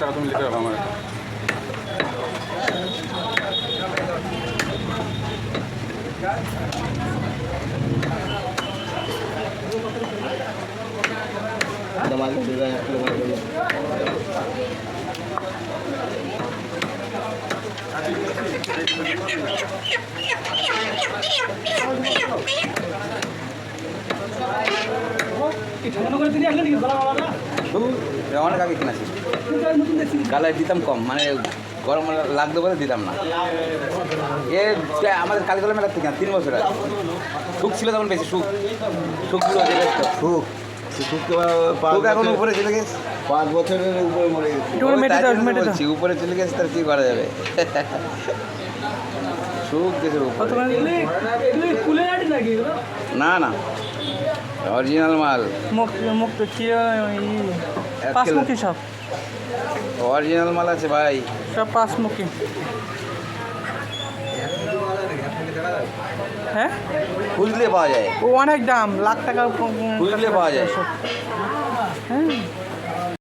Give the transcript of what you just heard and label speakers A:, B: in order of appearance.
A: টাকা তুমি লিখে রাখো আমার।
B: অনেক আগে কিনেছি। গালায় দিতাম কম মানে গরম লাগতো বলে দিতাম না। এ আমাদের কালীতলা মেলা থেকে তিন বছর আগে। সুখ ছিল তখন বেশি সুখ। সুখগুলো।
C: সুখ।
B: এখন উপরে চলে গেছে।
C: পাঁচ বছরের উপরে মরে গেছে।
B: চলে গেছে তার কি করা যাবে? সুখ উপরে। না না। অরিজিনাল মাল।
D: মুখ মুখ তো কি পাঁচমুখী সব।
B: অরিজিনাল মাল আছে ভাই।
D: সব পাঁচমুখী। হ্যাঁ?
B: খুঁজলে পাওয়া যায়।
D: ও অনেক দাম লাখ টাকা
B: খুঁজলে পাওয়া যায়।
D: হ্যাঁ।